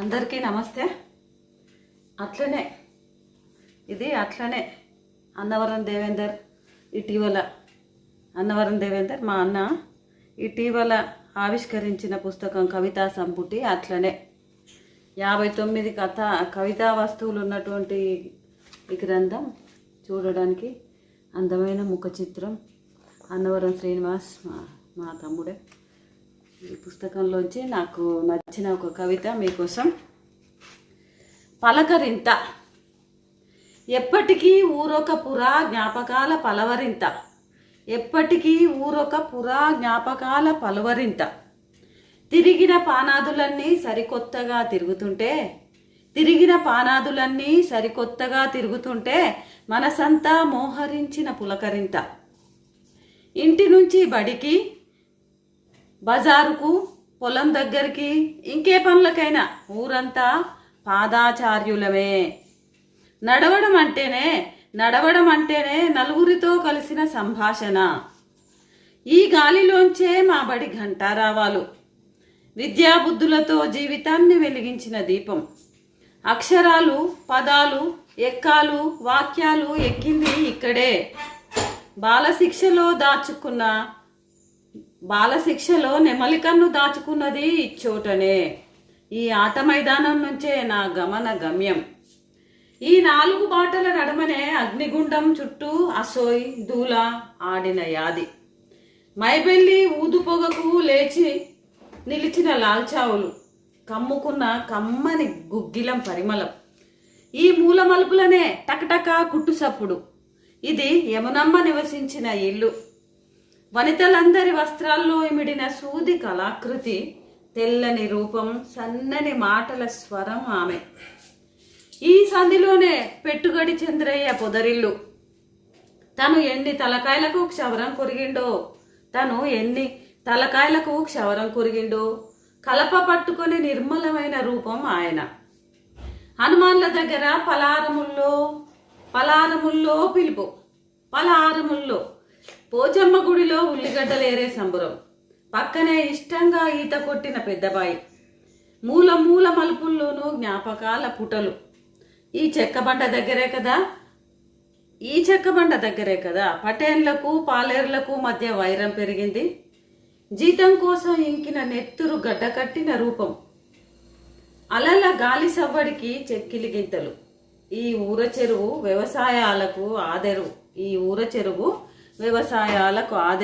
అందరికీ నమస్తే. అట్లనే ఇది అట్లనే అన్నవరం దేవేందర్ ఇటీవల అన్నవరం దేవేందర్ మా అన్న ఇటీవల ఆవిష్కరించిన పుస్తకం కవితా సంపుటి అట్లనే. యాభై తొమ్మిది కథ కవితా వస్తువులు ఉన్నటువంటి ఈ గ్రంథం చూడడానికి అందమైన ముఖ చిత్రం అన్నవరం శ్రీనివాస్ మా మా తమ్ముడే. ఈ పుస్తకంలోంచి నాకు నచ్చిన ఒక కవిత మీకోసం. పలకరింత. ఎప్పటికీ ఊరొక పురా జ్ఞాపకాల పలవరింత. ఎప్పటికీ ఊరొక పురా జ్ఞాపకాల పలవరింత. తిరిగిన పానాదులన్నీ సరికొత్తగా తిరుగుతుంటే తిరిగిన పానాదులన్నీ సరికొత్తగా తిరుగుతుంటే మనసంతా మోహరించిన పులకరింత. ఇంటి నుంచి బడికి బజారుకు పొలం దగ్గరికి ఇంకే పనులకైనా ఊరంతా పాదాచార్యులమే. నడవడం అంటేనే నడవడం అంటేనే నలుగురితో కలిసిన సంభాషణ. ఈ గాలిలోంచే మా బడి ఘంటారావాలు. విద్యాబుద్ధులతో జీవితాన్ని వెలిగించిన దీపం. అక్షరాలు పదాలు ఎక్కాలు వాక్యాలు ఎక్కింది ఇక్కడే. బాలశిక్షలో దాచుకున్న బాలశిక్షలో నెమలికన్ను దాచుకున్నది ఇచ్చోటనే. ఈ ఆట మైదానం నుంచే నా గమన గమ్యం. ఈ నాలుగు బాటల నడమనే అగ్నిగుండం చుట్టూ అసోయ్ దూల ఆడిన యాది. మైబెల్లి ఊదు పొగకు లేచి నిలిచిన లాల్చావులు. కమ్ముకున్న కమ్మని గుగ్గిలం పరిమళం. ఈ మూల మలుపులనే టకటకా కుట్టు సప్పుడు ఇది యమునమ్మ నివసించిన ఇల్లు. వనితలందరి వస్త్రాల్లో ఇమిడిన సూది కళాకృతి తెల్లని రూపం సన్నని మాటల స్వరం ఆమె. ఈ సంధిలోనే పెట్టుగడి చంద్రయ్య పొదరిల్లు. తను ఎన్ని తలకాయలకు క్షవరం కొరిగిండో తను ఎన్ని తలకాయలకు క్షవరం కొరిగిండో కలప పట్టుకొని నిర్మలమైన రూపం ఆయన. హనుమాన్ల దగ్గర పలారముల్లో పలారముల్లో పిలుపు పలారముల్లో పోచమ్మ గుడిలో ఉల్లిగడ్డలేరే సంబరం. పక్కనే ఇష్టంగా ఈత కొట్టిన పెద్దబాయి. మూల మూల మలుపుల్లోనూ జ్ఞాపకాల పుటలు. ఈ చెక్కబండ దగ్గరే కదా? ఈ చెక్కబండ దగ్గరే కదా? పటేన్లకు పాలేర్లకు మధ్య వైరం పెరిగింది. జీతం కోసం ఇంకిన నెత్తురు గడ్డ కట్టిన రూపం. అలల గాలి సవ్వడికి చెక్కిలి గింతలు. ఈ ఊర చెరువు వ్యవసాయాలకు ఆదెరువు. ఈ ఊర చెరువు వ్యవసాయాలకు ఆదాయం